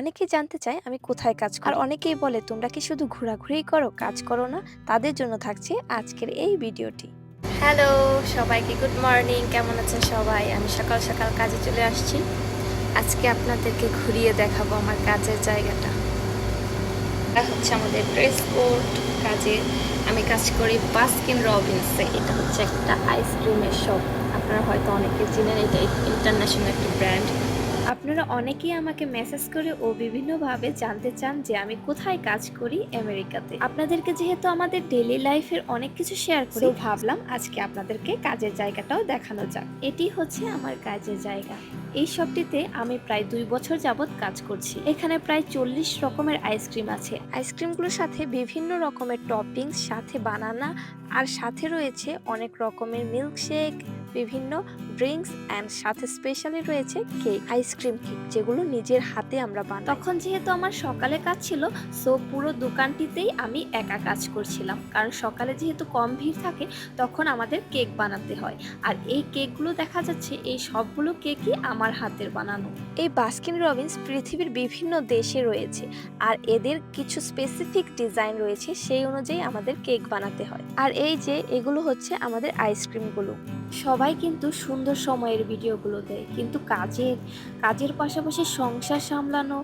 অনেকেই জানতে চায় আমি কোথায় কাজ করি। আর অনেকেই বলে, তোমরা কি শুধু ঘোরাঘুরিই করো, কাজ করো না? তাদের জন্য থাকছে আজকের এই ভিডিওটি। হ্যালো, সবাইকে গুড মর্নিং। কেমন আছেন সবাই? আমি সকাল সকাল কাজে চলে আসছি। আজকে আপনাদেরকে ঘুরিয়ে দেখাবো আমার কাজের জায়গাটা। এটা হচ্ছে আমাদের ড্রেস কোড কাজে। আমি কাজ করি বাস্কিন রবিন্সে এটা হচ্ছে একটা আইসক্রিমের শপ আপনারা হয়তো অনেকে চিনেন, এটা ইন্টারন্যাশনাল একটা ব্র্যান্ড আপনারা অনেকেই আমাকে মেসেজ করে ও বিভিন্নভাবে জানতে চান যে আমি কোথায় কাজ করি আমেরিকাতে। আপনাদেরকে যেহেতু আমাদের ডেলি লাইফের অনেক কিছু শেয়ার করি ভাবলাম আজকে আপনাদেরকে কাজের জায়গাটাও দেখানো যাক। এটি হচ্ছে আমার কাজের জায়গা। এই শপটিতে আমি প্রায় দুই বছর যাবৎ কাজ করছি। এখানে প্রায় চল্লিশ রকমের আইসক্রিম আছে। আইসক্রিমগুলোর সাথে বিভিন্ন রকমের টপিংস সাথে বানানা আর সাথে রয়েছে অনেক রকমের মিল্কশেক বিভিন্ন ড্রিঙ্কস অ্যান্ড সাথে স্পেশালি রয়েছে কেক আইসক্রিম কেক যেগুলো নিজের হাতে আমরা বানাই। তখন যেহেতু আমার সকালে কাজ ছিল সো পুরো দোকানটিতেই আমি একা কাজ করছিলাম। কারণ সকালে যেহেতু কম ভিড় থাকে তখন আমাদের কেক বানাতে হয়। আর এই কেকগুলো দেখা যাচ্ছে এই সবগুলো কেকই আমার হাতের বানানো। এই বাস্কিন রবিন্স পৃথিবীর বিভিন্ন দেশে রয়েছে আর এদের কিছু স্পেসিফিক ডিজাইন রয়েছে সেই অনুযায়ী আমাদের কেক বানাতে হয়। আর এই যে এগুলো হচ্ছে আমাদের আইসক্রিমগুলো সবাই কিন্তু সুন্দর সময়ের ভিডিওগুলো দেয়। কিন্তু কাজের কাজের পাশাপাশি সংসার সামলানো,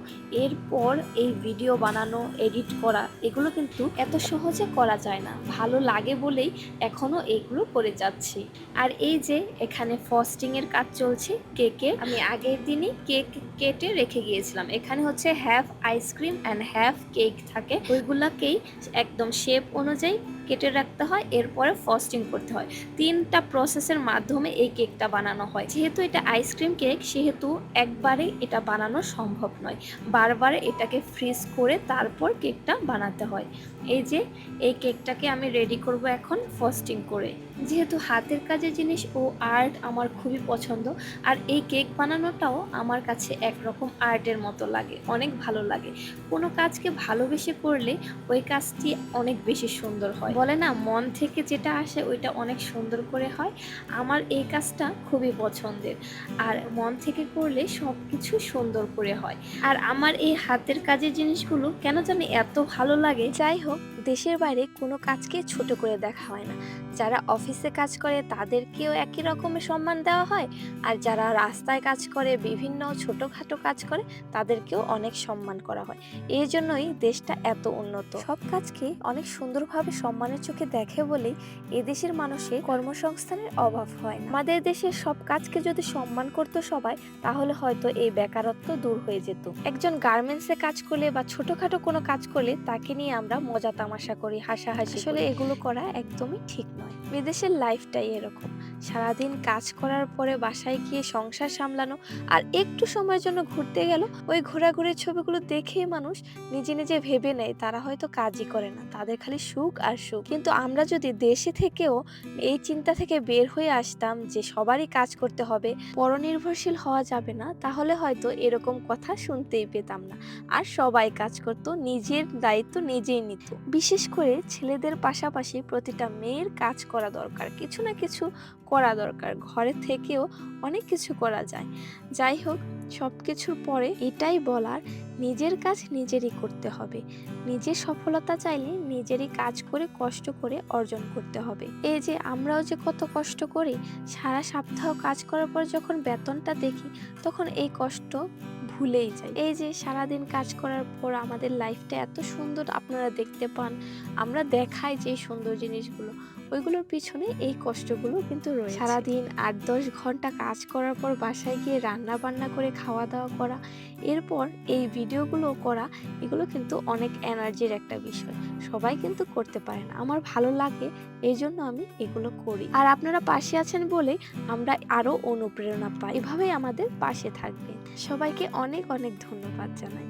এরপর এই ভিডিও বানানো, এডিট করা, এগুলো কিন্তু এত সহজে করা যায় না। ভালো লাগে বলেই এখনও এগুলো করে যাচ্ছি। আর এই যে এখানে ফস্টিংয়ের কাজ চলছে কেকের আমি আগের দিনই কেক কেটে রেখে গিয়েছিলাম। এখানে হচ্ছে half ice cream and half cake থাকে। ওইগুলাকেই একদম শেপ অনুযায়ী কেটে রাখতে হয়, এরপরে ফস্টিং করতে হয়। তিনটা প্রসেসের মাধ্যমে এই কেকটা বানানো হয়। যেহেতু এটা আইসক্রিম কেক সেহেতু একবারে এটা বানানো সম্ভব নয়। বারবার এটাকে ফ্রিজ করে তারপর কেকটা বানাতে হয়। এই যে, এই কেকটাকে আমি রেডি করব এখন ফস্টিং করে। যেহেতু হাতের কাজের জিনিস, ও আর্ট আমার খুবই পছন্দ। আর এই কেক বানানোটাও আমার কাছে একরকম আর্টের মতো লাগে, অনেক ভালো লাগে। কোনো কাজকে ভালোবেসে করলে ওই কাজটি অনেক বেশি সুন্দর হয়। বলে না, মন থেকে যেটা আসে ওইটা অনেক সুন্দর করে হয়। আমার এই কাজটা খুবই পছন্দের। আর মন থেকে করলে সব কিছু সুন্দর করে হয়। আর আমার এই হাতের কাজের জিনিসগুলো কেন জানি এত ভালো লাগে। যাই হোক দেশের বাইরে কোনো কাজকে ছোট করে দেখা হয় না। যারা অফিসে কাজ করে তাদেরকেও একই রকমের সম্মান দেওয়া হয়, আর যারা রাস্তায় কাজ করে, বিভিন্ন ছোটোখাটো কাজ করে, তাদেরকেও অনেক সম্মান করা হয়। এই জন্যই দেশটা এত উন্নত। সব কাজকে অনেক সুন্দরভাবে সম্মানের চোখে দেখে বলেই এদেশের মানুষের কর্মসংস্থানের অভাব হয় আমাদের দেশের সব কাজকে যদি সম্মান করতো সবাই, তাহলে হয়তো এই বেকারত্ব দূর হয়ে যেত। একজন গার্মেন্টসে কাজ করলে বা ছোটখাটো কোনো কাজ করলে তাকে নিয়ে আমরা মজা তামাশা করি হাসাহাসি আসলে এগুলো করা একদমই ঠিক নয়। বিদেশের লাইফটাই এরকম। সারাদিন কাজ করার পরে বাসায় গিয়ে সংসার সামলানো আর একটু সময়ের জন্য ঘুরতে গেল ওই ঘোরাঘুরির ছবিগুলো দেখেই মানুষ নিজে নিজে ভেবে নেয় তারা হয়তো কাজই করে না। তাদের খালি সুখ আর সুখ। কিন্তু আমরা যদি দেশে থেকেও এই চিন্তা থেকে বের হয়ে আসতাম যে সবারই কাজ করতে হবে পরনির্ভরশীল হওয়া যাবে না তাহলে হয়তো এরকম কথা শুনতেই পেতাম না। আর সবাই কাজ করত নিজের দায়িত্ব নিজেই নিত। বিশেষ করে ছেলেদের পাশাপাশি প্রতিটা মেয়ের কাজ করা দরকার, কিছু না কিছু করা দরকার, ঘরে থেকেও অনেক কিছু করা যায়। যাই হোক সব কিছুর পরে এটাই বলার নিজের কাজ নিজেরই করতে হবে। নিজের সফলতা চাইলে নিজেরই কাজ করে কষ্ট করে অর্জন করতে হবে। এই যে আমরাও যে কত কষ্ট করি, সারা সপ্তাহ কাজ করার পর যখন বেতনটা দেখি, তখন এই কষ্ট ভুলেই যাই। এই যে সারাদিন কাজ করার পর আমাদের লাইফটা এত সুন্দর আপনারা দেখতে পান, আমরা দেখাই যে সুন্দর জিনিসগুলো, ওইগুলোর পিছনে এই কষ্টগুলো কিন্তু রয়েছে। সারাদিন আট দশ ঘণ্টা কাজ করার পর বাসায় গিয়ে রান্না বান্না করে খাওয়া দাওয়া করা, এরপর এই ভিডিওগুলো করা, এগুলো কিন্তু অনেক এনার্জির একটা বিষয়। সবাই কিন্তু করতে পারে না। আমার ভালো লাগে এই জন্য আমি এগুলো করি। আর আপনারা পাশে আছেন বলে আমরা আরও অনুপ্রেরণা পাই। এভাবেই আমাদের পাশে থাকবে সবাইকে অনেক অনেক ধন্যবাদ জানাই।